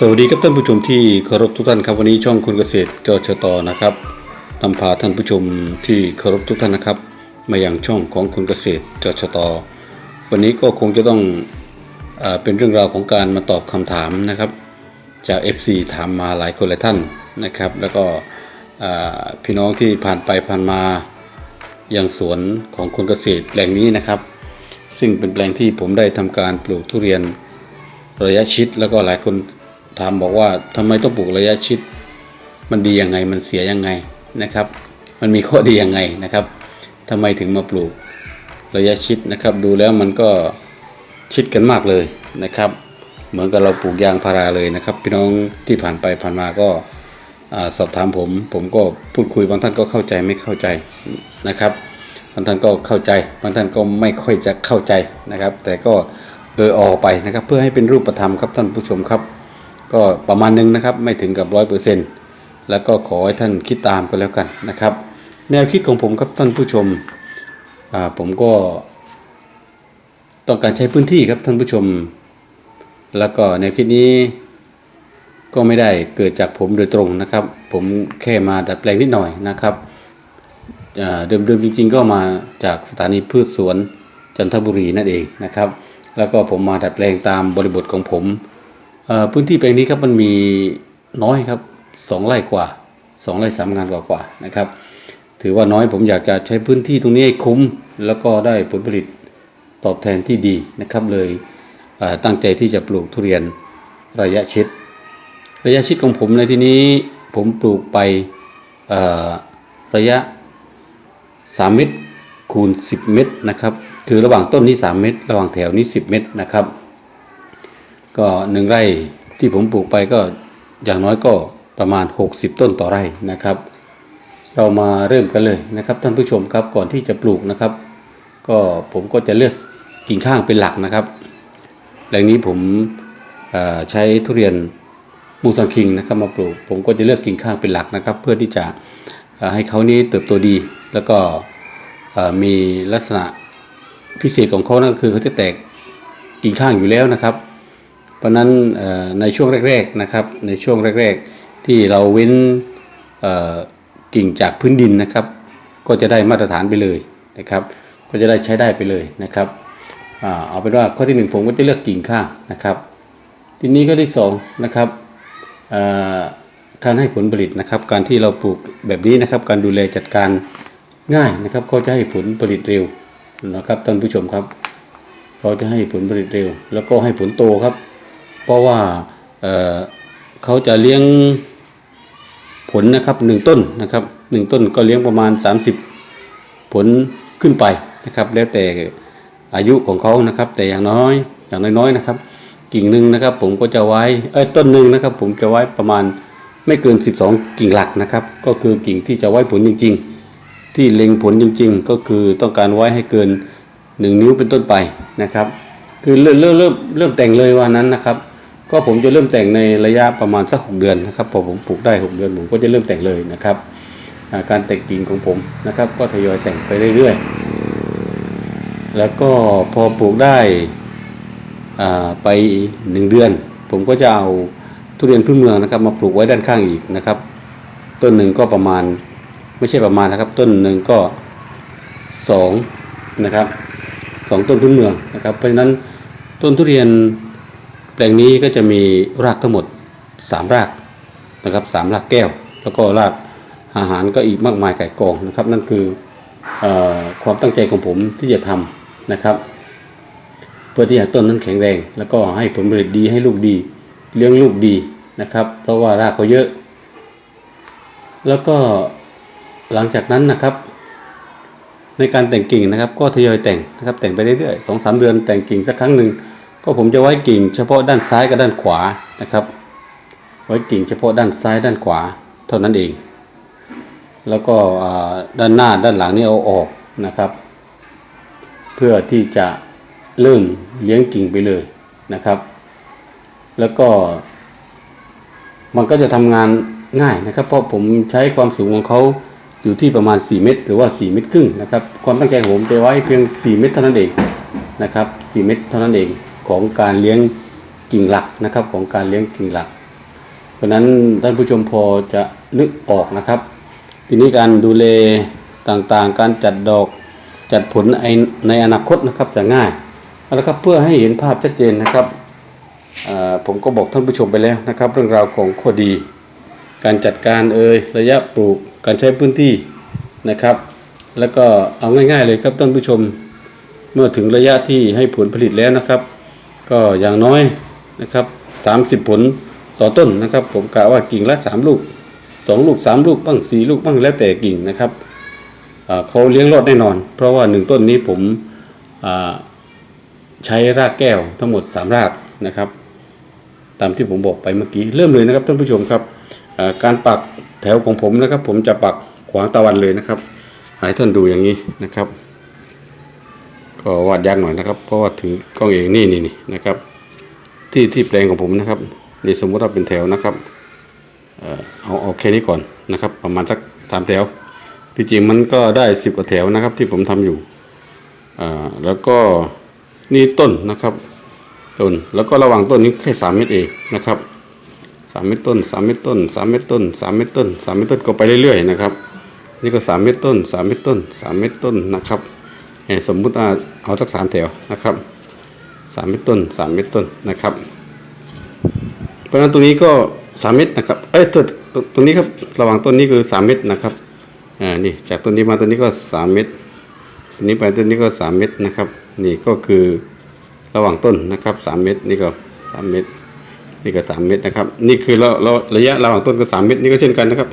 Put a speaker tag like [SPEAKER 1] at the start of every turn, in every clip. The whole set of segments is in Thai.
[SPEAKER 1] สวัสดีครับท่านผู้ชมที่เคารพทุกท่านครับวันนี้ช่องคุณเกษตรจชตนะครับนำพาท่านผู้ชมที่เคารพทุกท่านนะครับ มาอย่างช่องของคุณเกษตรจชตวันนี้ก็คงจะต้องเอเป็นเรื่องราวของการมาตอบคำถามนะครับ จาก FC ถามมาหลายคนหลายท่านนะครับ แล้วก็พี่น้องที่ผ่านไปผ่านมาอยังสวนของคุณเกษตรแปลงนี้นะครับ ซึ่งเป็นแปลงที่ผมได้ทำการปลูกทุเรียนระยะชิดแล้วก็หลายคน ถามบอกว่าทำไมต้องปลูกระยะชิด มันดียังไงมันเสียยังไงนะครับ มันมีข้อดียังไงนะครับทำไมถึงมาปลูกระยะชิดนะครับ ดูแล้วมันก็ชิดกันมากเลยนะครับ เหมือนกับเราปลูกยางพาราเลยนะครับ พี่น้องที่ผ่านไปผ่านมาก็าสอบถามผม ผมก็พูดคุยบางท่านก็เข้าใจไม่เข้าใจนะครับบางท่านก็เข้าใจบางท่านก็ไม่ค่อยจะเข้าใจนะครับ แต่ก็เออออกไปนะครับ เพื่อให้เป็นรูปธรรมครับท่านผู้ชมครับ ก็ประมาณหนึงนะครับไม่ถึงกับร้อยเปอร์เซ็นต์แล้วก็ขอให้ท่านคิดตามกันแล้วกันนะครับ แนวคิดของผมครับท่านผู้ชมผมก็ต้องการใช้พื้นที่ครับท่านผู้ชม แล้วก็แนวคิดนี้ก็ไม่ได้เกิดจากผมโดยตรงนะครับ ผมแค่มาดัดแปลงนิดหน่อยนะครับเดิมๆจริงๆ ก็มาจากสถานีพืชสวนจันทบุรีนั่นเองนะครับ แล้วก็ผมมาดัดแปลงตามบริบทของผม พื้นที่แปลงนี้ครับมันมีน้อยครับสองไร่กว่าสองไร่สามงานกว่าๆนะครับ ถือว่าน้อยผมอยากจะใช้พื้นที่ตรงนี้ให้คุ้ม แล้วก็ได้ผลผลิตตอบแทนที่ดีนะครับเลยเตั้งใจที่จะปลูกทุเรียนระยะชิด ระยะชิดของผมในที่นี้ผมปลูกไประยะ 3 เมตรคูณ 10 เมตรนะครับ คือระหว่างต้นนี้ 3 เมตร ระหว่างแถวนี้ 10 เมตรนะครับ ก็หนึ่งไร่ที่ผมปลูกไปก็อย่างน้อยก็ประมาณ 60 ต้นต่อไร่นะครับ เรามาเริ่มกันเลยนะครับ ท่านผู้ชมครับก่อนที่จะปลูกนะครับ ก็ผมก็จะเลือกกิ่งข้างเป็นหลักนะครับแหล่งนี้ผมใช้ทุเรียนมูซังคิงนะครับมาปลูก ผมก็จะเลือกกิ่งข้างเป็นหลักนะครับ เพื่อที่จะให้เขานี้เติบโตดี แล้วก็มีลักษณะพิเศษของเขานั่นก็คือเขาจะแตกกิ่งข้างอยู่แล้วนะครับ เพราะนั้นในช่วงแรกๆนะครับในช่วงแรกๆ ที่เราเว้นกิ่งจากพื้นดินนะครับ ก็จะได้มาตรฐานไปเลยนะครับ ก็จะได้ใช้ได้ไปเลยนะครับเอาเป็นว่าข้อที่หนึ่งผมก็จะเลือกกิ่งข้างนะครับ ทีนี้ก็ที่สองนะครับการให้ผลผลิตนะครับ การที่เราปลูกแบบนี้นะครับ การดูแลจัดการง่ายนะครับ ก็จะให้ผลผลิตเร็วนะครับท่านผู้ชมครับ เขาจะให้ผลผลิตเร็ว แล้วก็ให้ผลโตครับ เพราะว่าเเขาจะเลี้ยงผลนะครับหนึ่งต้นนะครับหนึ่งต้นก็เลี้ยงประมาณ 30 ผลขึ้นไปนะครับ แล้วแต่อายุของเขานะครับ แต่อย่างน้อยอย่างน้อยๆนะครับ กิ่งหนึ่งนะครับ ผมก็จะไว้เอ้ยต้นหนึ่งนะครับ ผมจะไว้ประมาณไม่เกิน 12 กิ่งหลักนะครับ ก็คือกิ่งที่จะไว้ผลจริง ๆ ที่เล็งผลจริง ๆ ก็คือต้องการไว้ให้เกิน 1 นิ้วเป็นต้นไปนะครับ คือเริ่มเริ่มเริ่มเริ่มแต่งเลยวันนั้นนะครับ ก็ผมจะเริ่มแต่งในระยะประมาณสัก 6 เดือนนะครับพอผมปลูกได้ 6 เดือนผมก็จะเริ่มแต่งเลยนะครับ การแต่งกิ่งของผมนะครับ ก็ทยอยแต่งไปเรื่อยๆ แล้วก็พอปลูกได้อ่าไปหนึ่งเดือน ผมก็จะเอาทุเรียนพื้นเมืองนะครับ มาปลูกไว้ด้านข้างอีกนะครับ ต้นหนึ่งก็ประมาณไม่ใช่ประมาณนะครับ ต้นหนึ่งก็สองนะครับสองต้นพื้นเมืองนะครับ เพราะฉะนั้นต้นทุเรียน แปลงนี้ก็จะมีรากทั้งหมดสามรากนะครับสามรากแก้ว แล้วก็รากอาหารก็อีกมากมายไก่กองนะครับ นั่นคือออความตั้งใจของผมที่จะทำนะครับ เพื่อที่ให้ต้นนั้นแข็งแรง แล้วก็ให้ผลผลิตดีให้ลูกดีเลี้ยงลูกดีนะครับ เพราะว่ารากเขาเยอะ แล้วก็หลังจากนั้นนะครับ ในการแต่งกิ่งนะครับ ก็ทยอยแต่งนะครับแต่งไปเรื่อยๆสองสามเดือนแต่งกิ่งสักครั้งหนึ่ง ก็ผมจะไว้กิ่งเฉพาะด้านซ้ายกับด้านขวานะครับ ไว้กิ่งเฉพาะด้านซ้ายด้านขวาเท่านั้นเอง แล้วก็ด้านหน้าด้านหลังนี่เอาออกนะครับ เพื่อที่จะเริ่มเลี้ยงกิ่งไปเลยนะครับ แล้วก็ มันก็จะทำงานง่ายนะครับ เพราะผมใช้ความสูงของเขาอยู่ที่ประมาณ 4 เมตร หรือว่า 4 เมตรครึ่งนะครับ ความตั้งใจของผมจะไว้เพียง 4 เมตรเท่านั้นเองนะครับ 4 เมตรเท่านั้นเอง ของการเลี้ยงกิ่งหลักนะครับของการเลี้ยงกิ่งหลัก เพราะฉะนั้นท่านผู้ชมพอจะนึกออกนะครับ ทีนี้การดูแลต่างๆ การจัดดอกจัดผลในอนาคตนะครับจะง่ายแล้วครับเพื่อให้เห็นภาพชัดเจนนะครับผมก็บอกท่านผู้ชมไปแล้วนะครับ เรื่องราวของข้อดี การจัดการเอ่ยระยะปลูกการใช้พื้นที่นะครับ แล้วก็เอาง่ายๆเลยครับท่านผู้ชม เมื่อถึงระยะที่ให้ผลผลิตแล้วนะครับ ก็อย่างน้อยนะครับ 30 ผลต่อต้นนะครับ ผมกะว่ากิ่งละ 3 ลูก 2 ลูก 3 ลูกบ้าง 4 ลูกบ้างแล้วแต่กิ่งนะครับเขาเลี้ยงรอดแน่นอน เพราะว่า 1 ต้นนี้ผมใช้รากแก้วทั้งหมด 3 รากนะครับ ตามที่ผมบอกไปเมื่อกี้เริ่มเลยนะครับท่านผู้ชมครับการปักแถวของผมนะครับ ผมจะปักขวางตะวันเลยนะครับให้ท่านดูอย่างนี้นะครับ ก็วาดยากหน่อยนะครับ เพราะว่าถือกล้องเองนี่นี่นนะครับ ที่ที่แปลงของผมนะครับนี่สมมติว่าเป็นแถวนะครับเอาเอาแค่นี้ก่อนนะครับ ประมาณสักสามแถวที่จริงมันก็ได้สิบกว่าแถวนะครับ ที่ผมทำอยู่แล้วก็นี่ต้นนะครับ ต้นแล้วก็ระหว่างต้นนี้แค่สามเมตรเองนะครับสามเมตรต้นสามเมตรต้นสามเมตรต้นสามเมตรต้นสามเมตรต้นก็ไปเรื่อยๆนะครับ นี่ก็สามเมตรต้นสามเมตรต้นสามเมตรต้นนะครับ สมมุติว่าเอาสักสามแถวนะครับสามเมตรต้นสามเมตรต้นนะครับ เพราะฉะนั้นตรงนี้ก็สามเมตรนะครับ เอ้ยตัวตรงนี้ครับระหว่างต้นนี้คือสามเมตรนะครับอ่านี่จากต้นนี้มาต้นนี้ก็สามเมตรต้นนี้ไปต้นนี้ก็สามเมตรนะครับ นี่ก็คือระหว่างต้นนะครับสามเมตรนี่ก็สามเมตรนี่ก็สามเมตรนะครับ นี่คือเราเราระยะระหว่างต้นก็สามเมตรนี่ก็เช่นกันนะครับ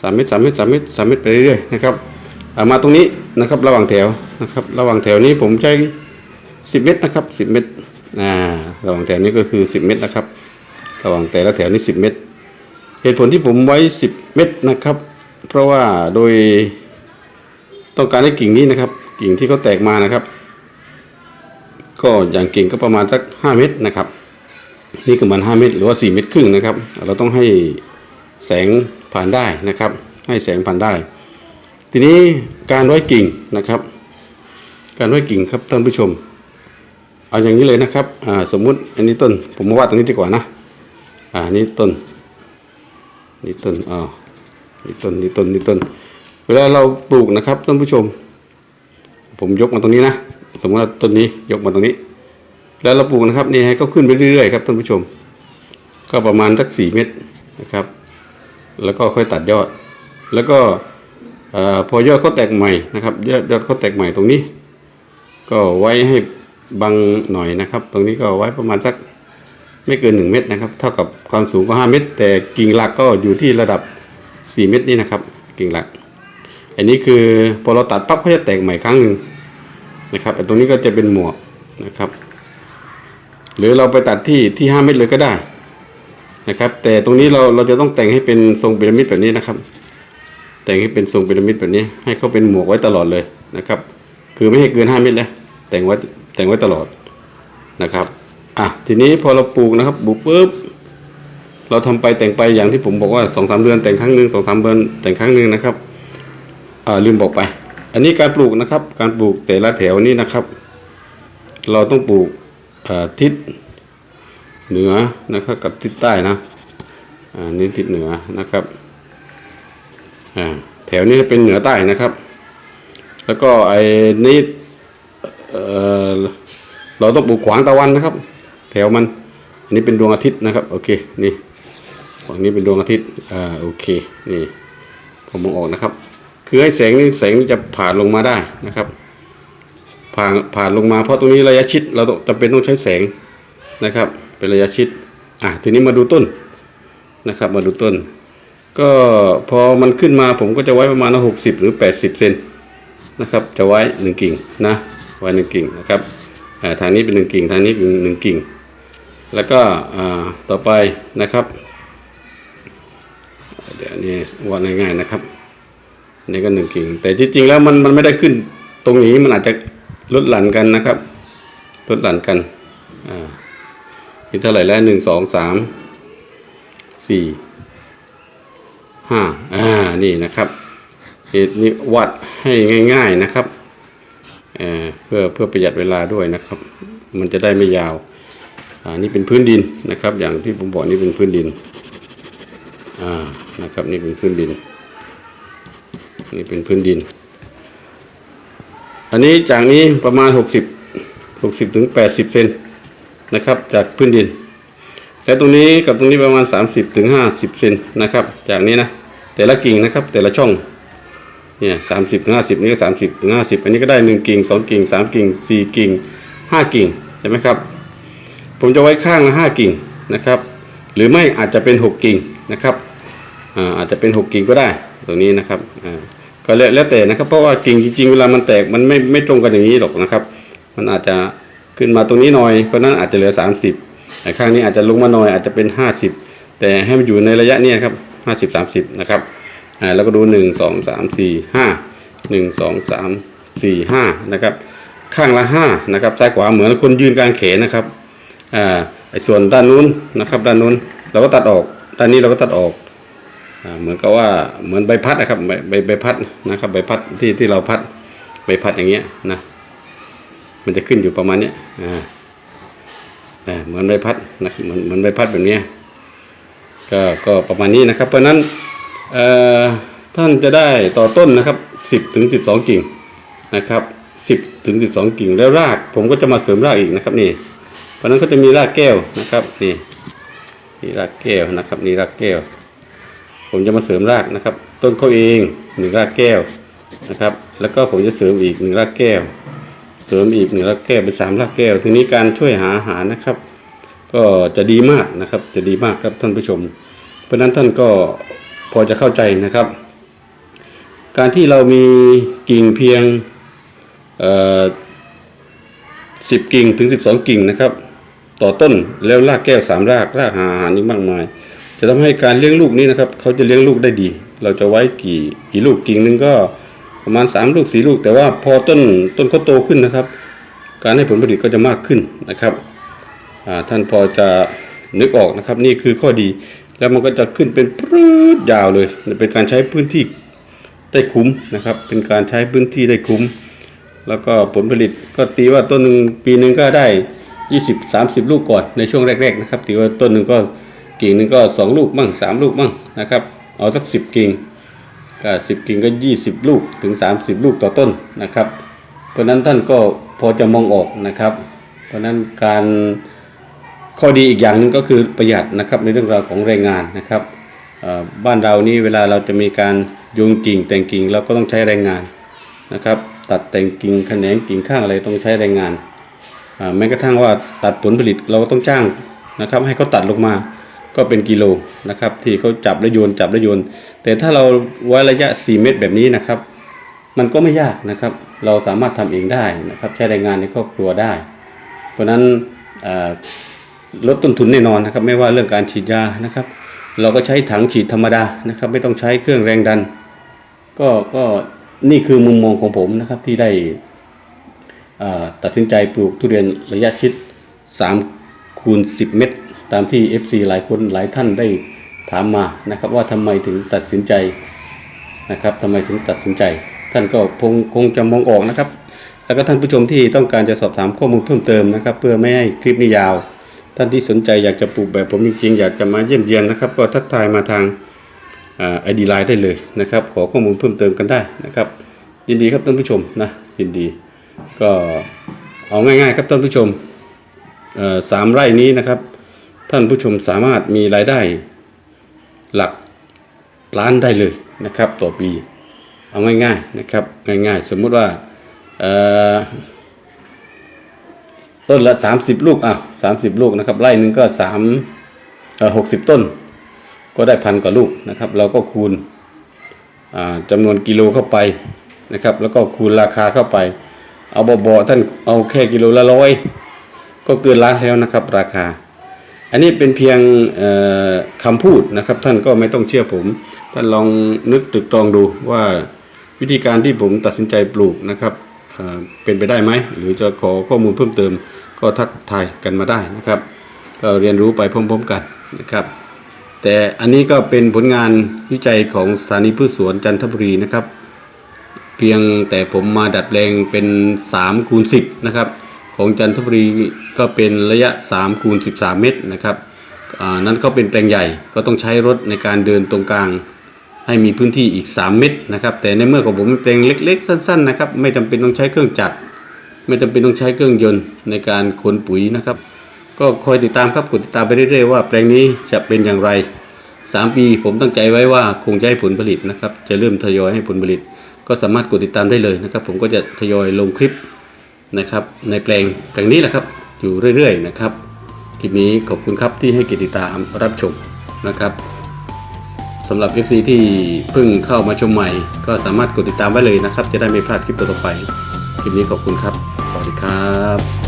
[SPEAKER 1] สามเมตรสามเมตรสามเมตรสามเมตรไปเรื่อยๆนะครับมาตรงนี้ นะครับ ระหว่างแถวนะครับ ระหว่างแถวนี้ผมใช้สิบเมตรนะครับสิบเมตรอ่าระหว่างแถวนี้ก็คือสิบเมตรนะครับ ระหว่างแต่ละแถวนี้สิบเมตร เหตุผลที่ผมไว้สิบเมตรนะครับ เพราะว่าโดยต้องการให้กิ่งนี้นะครับ กิ่งที่เขาแตกมานะครับ ก็อย่างกิ่งก็ประมาณสักห้าเมตรนะครับ นี่ก็ประมาณห้าเมตร หรือว่าสี่เมตรครึ่งนะครับ เราต้องให้แสงผ่านได้นะครับ ให้แสงผ่านได้ ทีนี้การไว้กิ่งนะครับ การไว้กิ่งครับท่านผู้ชม เอาอย่างนี้เลยนะครับอ่าสมมุติอันนี้ต้น ผมมาวาดตรงนี้ดีกว่านะอ่านี่ต้นนี่ต้นอ่านี่ต้นนี่ต้นนี่ต้น เวลาเราปลูกนะครับท่านผู้ชม ผมยกมาตรงนี้นะสมมติว่าต้นนี้ยกมาตรงนี้ แล้วเราปลูกนะครับนี่ให้เขาขึ้นไปเรื่อยๆครับท่านผู้ชม ก็ประมาณสักสี่เมตรนะครับ แล้วก็ค่อยตัดยอด แล้วก็ พอยอดเขาแตกใหม่นะครับยอดยอดเขาแตกใหม่ตรงนี้ ก็ไว้ให้บังหน่อยนะครับ ตรงนี้ก็ไว้ประมาณสักไม่เกิน 1 เมตรนะครับ เท่ากับความสูงก็ 5 เมตร แต่กิ่งหลักก็อยู่ที่ระดับ 4 เมตรนี่นะครับ กิ่งหลัก อันนี้คือพอเราตัดปั๊บเขาจะแตกใหม่ครั้งหนึ่งนะครับไอ้ตรงนี้ก็จะเป็นหมวกนะครับ หรือเราไปตัดที่ที่ 5 เมตรเลยก็ได้นะครับ แต่ตรงนี้เราเราจะต้องแต่งให้เป็นทรงพีระมิดแบบนี้นะครับ แต่งให้เป็นทรงพีระมิดแบบนี้ ให้เขาเป็นหมวกไว้ตลอดเลยนะครับ คือไม่ให้เกิน5เมตรแล้วแต่งไว้แต่งไว้ตลอดนะครับอะทีนี้พอเราปลูกนะครับปลูกปุ๊บเราทำไปแต่งไปอย่างที่ผมบอกว่าสองสามเดือนแต่งครั้งหนึ่งสองสามเดือนแต่งครั้งหนึ่งนะครับอ่าลืมบอกไป อันนี้การปลูกนะครับ การปลูกแต่ละแถวนี้นะครับ เราต้องปลูกทิศเหนือนะครับกับทิศใต้นะอ่านี่ทิศเหนือนะครับ อ่าแถวนี้เป็นเหนือใต้นะครับ แล้วก็ไอ้นี้เอ่อเราต้องปลูกขวางตะวันนะครับ แถวมัน อันนี้เป็นดวงอาทิตย์นะครับ โอเค นี่ฝั่งนี้เป็นดวงอาทิตย์ อ่า โอเค นี่ ผมมองออกนะครับ คือให้แสงนี้แสงนี้จะผ่านลงมาได้นะครับ ผ่านผ่านลงมา เพราะตรงนี้ระยะชิด เราต้องจำเป็นต้องใช้แสงนะครับ เป็นระยะชิด อะ ทีนี้มาดูต้นนะครับ มาดูต้น ก็พอมันขึ้นมาผมก็จะไว้ประมาณหกสิบหรือแปดสิบเซนนะครับ จะไว้หนึ่งกิ่งนะไว้หนึ่งกิ่งนะครับอ่ทางนี้เป็นหนึ่งกิ่งทางนี้เป็นหนึ่งกิ่ง แล้วก็อ่าต่อไปนะครับ เดี๋ยวนี้วาดง่ายๆนะครับนี่ก็หนึ่งกิ่ง แต่ที่จริงแล้วมันมันไม่ได้ขึ้น ตรงนี้มันอาจจะลดหลั่นกันนะครับลดหลั่นกันอ่านี่เท่าไหร่แล้วหนึ่งสองสามสี่ ห้าอ่านี่นะครับนี่นี่วัดให้ง่าย ๆนะครับเอ่อเพื่อเพื่อประหยัดเวลาด้วยนะครับ มันจะได้ไม่ยาวอ่านี่เป็นพื้นดินนะครับ อย่างที่ผมบอกนี่เป็นพื้นดินอ่านะครับนี่เป็นพื้นดิน นี่เป็นพื้นดิน อันนี้จากนี้ประมาณ 60 60ถึง80เซนนะครับ จากพื้นดินและตรงนี้กับตรงนี้ประมาณ 30ถึง50เซนนะครับ จากนี้นะ แต่ละกิ่งนะครับ แต่ละช่องเนี่ยสามสิบถึงห้าสิบนี่ก็สามสิบถึงห้าสิบอันนี้ก็ได้หนึ่งกิ่งสองกิ่งสามกิ่งสี่กิ่งห้ากิ่งใช่ไหมครับ ผมจะไว้ข้างละห้ากิ่งนะครับ หรือไม่อาจจะเป็นหกกิ่งนะครับอาจจะเป็นหกกิ่งก็ได้ตรงนี้นะครับก็แล้วแต่นะครับ เพราะว่ากิ่งจริงๆเวลามันแตกมันไม่ไม่ตรงกันอย่างนี้หรอกนะครับ มันอาจจะขึ้นมาตรงนี้หน่อยเพราะนั้นอาจจะเหลือ 30แต่ข้างนี้อาจจะลงมาหน่อยอาจจะเป็น 50 แต่ให้มันอยู่ในระยะนี้ครับ 50 30นะครับอ่าแล้วก็ดู1 2 3 4 5 1 2 3 4 5นะครับ ข้างละ5นะครับซ้ายขวาเหมือนคนยืนกลางแขนนะครับอ่าไอ้ส่วนด้านนู้นนะครับด้านนู้นเราก็ตัดออกด้านนี้เราก็ตัดออกอ่าเหมือนกับว่าเหมือนใบพัดนะครับใบใบใบพัดนะครับใบพัดที่ที่เราพัดใบพัดอย่างเงี้ยนะมันจะขึ้นอยู่ประมาณเนี้ยอ่าเหมือนใบพัดนะเหมือนเหมือนใบพัดแบบเนี้ย ก็ก็ประมาณนี้นะครับ เพราะนั้นท่านจะได้ต่อต้นนะครับสิบถึงสิบสองกิ่งนะครับสิบถึงสิบสองกิ่งแล้วราก ผมก็จะมาเสริมรากอีกนะครับนี่ เพราะฉะนั้นก็จะมีรากแก้วนะครับนี่นี่รากแก้วนะครับนี่รากแก้ว ผมจะมาเสริมรากนะครับ ต้นเขาเองหนึ่งรากแก้วนะครับ แล้วก็ผมจะเสริมอีกหนึ่งรากแก้ว เสริมอีกหนึ่งรากแก้วเป็นสามรากแก้ว ทีนี้การช่วยหาอาหารนะครับ ก็จะดีมากนะครับ จะดีมากครับท่านผู้ชม เพราะนั้นท่านก็พอจะเข้าใจนะครับ การที่เรามีกิ่งเพียงสิบกิ่งถึงสิบสองกิ่งนะครับ ต่อต้นแล้วรากแก้วสามรากรากหาอาหารนี่มากมาย จะทำให้การเลี้ยงลูกนี้นะครับเขาจะเลี้ยงลูกได้ดี เราจะไว้กี่กี่ลูกกิ่งหนึ่งก็ประมาณสามลูกสี่ลูก แต่ว่าพอต้นต้นเขาโตขึ้นนะครับ การให้ผลผลิตก็จะมากขึ้นนะครับ ท่านพอจะนึกออกนะครับ นี่คือข้อดีแล้วมันก็จะขึ้นเป็นปื๊ดยาวเลย เป็นการใช้พื้นที่ได้คุ้มนะครับ เป็นการใช้พื้นที่ได้คุ้ม แล้วก็ผลผลิตก็ตีว่าต้นหนึ่งปีหนึ่งก็ได้ 20 30 ลูกก่อนในช่วงแรก ๆ นะครับตีว่าต้นหนึ่งก็กิ่งหนึ่งก็สองลูกมั่งสามลูกมั่งนะครับ เอาสักสิบกิ่งก็สิบกิ่งก็ 20 ลูกถึง 30 ลูกต่อต้นนะครับ เพราะนั้นท่านก็พอจะมองออกนะครับ เพราะนั้นการ ข้อดีอีกอย่างหนึ่งก็คือประหยัดนะครับในเรื่องราวของแรงงานนะครับบ้านเรานี่เวลาเราจะมีการโยงกิ่งแต่งกิ่งเราก็ต้องใช้แรงงานนะครับ ตัดแต่งกิ่งแขนงกิ่งข้างอะไรต้องใช้แรงงานแม้กระทั่งว่าตัดผลผลิตเราก็ต้องจ้างนะครับ ให้เขาตัดลงมาก็เป็นกิโลนะครับ ที่เขาจับและโยนจับและโยน แต่ถ้าเราไว้ระยะ 4 เมตรแบบนี้นะครับ มันก็ไม่ยากนะครับ เราสามารถทำเองได้นะครับ ใช้แรงงานในครอบครัวได้ เพราะฉะนั้น ลดต้นทุนแน่นอนนะครับ ไม่ว่าเรื่องการฉีดยานะครับ เราก็ใช้ถังฉีดธรรมดานะครับ ไม่ต้องใช้เครื่องแรงดัน ก็ก็นี่คือมุมมองของผมนะครับที่ได้ตัดสินใจปลูกทุเรียนระยะชิด3คูณ10 เมตร ตามที่ FC หลายคนหลายท่านได้ถามมานะครับว่าทำไมถึงตัดสินใจนะครับทำไมถึงตัดสินใจ ท่านก็คงคงจะมองออกนะครับ แล้วก็ท่านผู้ชมที่ต้องการจะสอบถามข้อมูลเพิ่มเติมนะครับ เพื่อไม่ให้คลิปนี้ยาว ท่านที่สนใจอยากจะปลูกแบบผมจริงๆ อยากจะมาเยี่ยมเยียนนะครับ ก็ทักทายมาทางไอดีไลน์ได้เลยนะครับ ขอข้อมูลเพิ่มเติมกันได้นะครับ ยินดีครับท่านผู้ชมนะยินดี ก็เอาง่ายๆครับท่านผู้ชมสามไร่นี้นะครับ ท่านผู้ชมสามารถมีรายได้หลักล้านได้เลยนะครับ ต่อปี เอาง่ายๆนะครับง่ายๆ สมมุติว่า ต้นละ30ลูกอะ30ลูกนะครับไร่หนึ่งก็3เอ่อ60ต้น ก็ได้พันกว่าลูกนะครับ เราก็คูณอ่าจำนวนกิโลเข้าไปนะครับ แล้วก็คูณราคาเข้าไป เอาเบาๆท่านเอาแค่กิโลละร้อยก็เกินล้านแล้วนะครับ ราคา อันนี้เป็นเพียงคำพูดนะครับ ท่านก็ไม่ต้องเชื่อผม ท่านลองนึกตรึกตรองดูว่าวิธีการที่ผมตัดสินใจปลูกนะครับเป็นไปได้ไหม หรือจะขอข้อมูลเพิ่มเติม ก็ทักทายกันมาได้นะครับ ก็เรียนรู้ไปพร้อมๆกันนะครับ แต่อันนี้ก็เป็นผลงานวิจัยของสถานีพืชสวนจันทบุรีนะครับ เพียงแต่ผมมาดัดแปลงเป็น3คูณ10นะครับของจันทบุรีก็เป็นระยะ3คูณ13 เมตรนะครับนั้นก็เป็นแปลงใหญ่ก็ต้องใช้รถในการเดินตรงกลางให้มีพื้นที่อีก 3 เมตรนะครับแต่ในเมื่อของผมเป็นแปลงเล็ก ๆ สั้น ๆ นะครับ ไม่จำเป็นต้องใช้เครื่องจักร ไม่จำเป็นต้องใช้เครื่องยนต์ในการขนปุ๋ยนะครับ ก็คอยติดตามครับกดติดตามไปเรื่อยๆว่าแปลงนี้จะเป็นอย่างไร 3 ปีผมตั้งใจไว้ว่าคงจะให้ผลผลิตนะครับ จะเริ่มทยอยให้ผลผลิต ก็สามารถกดติดตามได้เลยนะครับ ผมก็จะทยอยลงคลิปนะครับ ในแปลงแปลงนี้แหละครับ อยู่เรื่อยๆนะครับคลิปนี้ขอบคุณครับที่ให้เกียรติติดตามรับชมนะครับสำหรับ FC ที่เพิ่งเข้ามาชมใหม่ ก็สามารถกดติดตามไว้เลยนะครับ จะได้ไม่พลาดคลิปต่อไป คลิปนี้ขอบคุณครับ สวัสดีครับ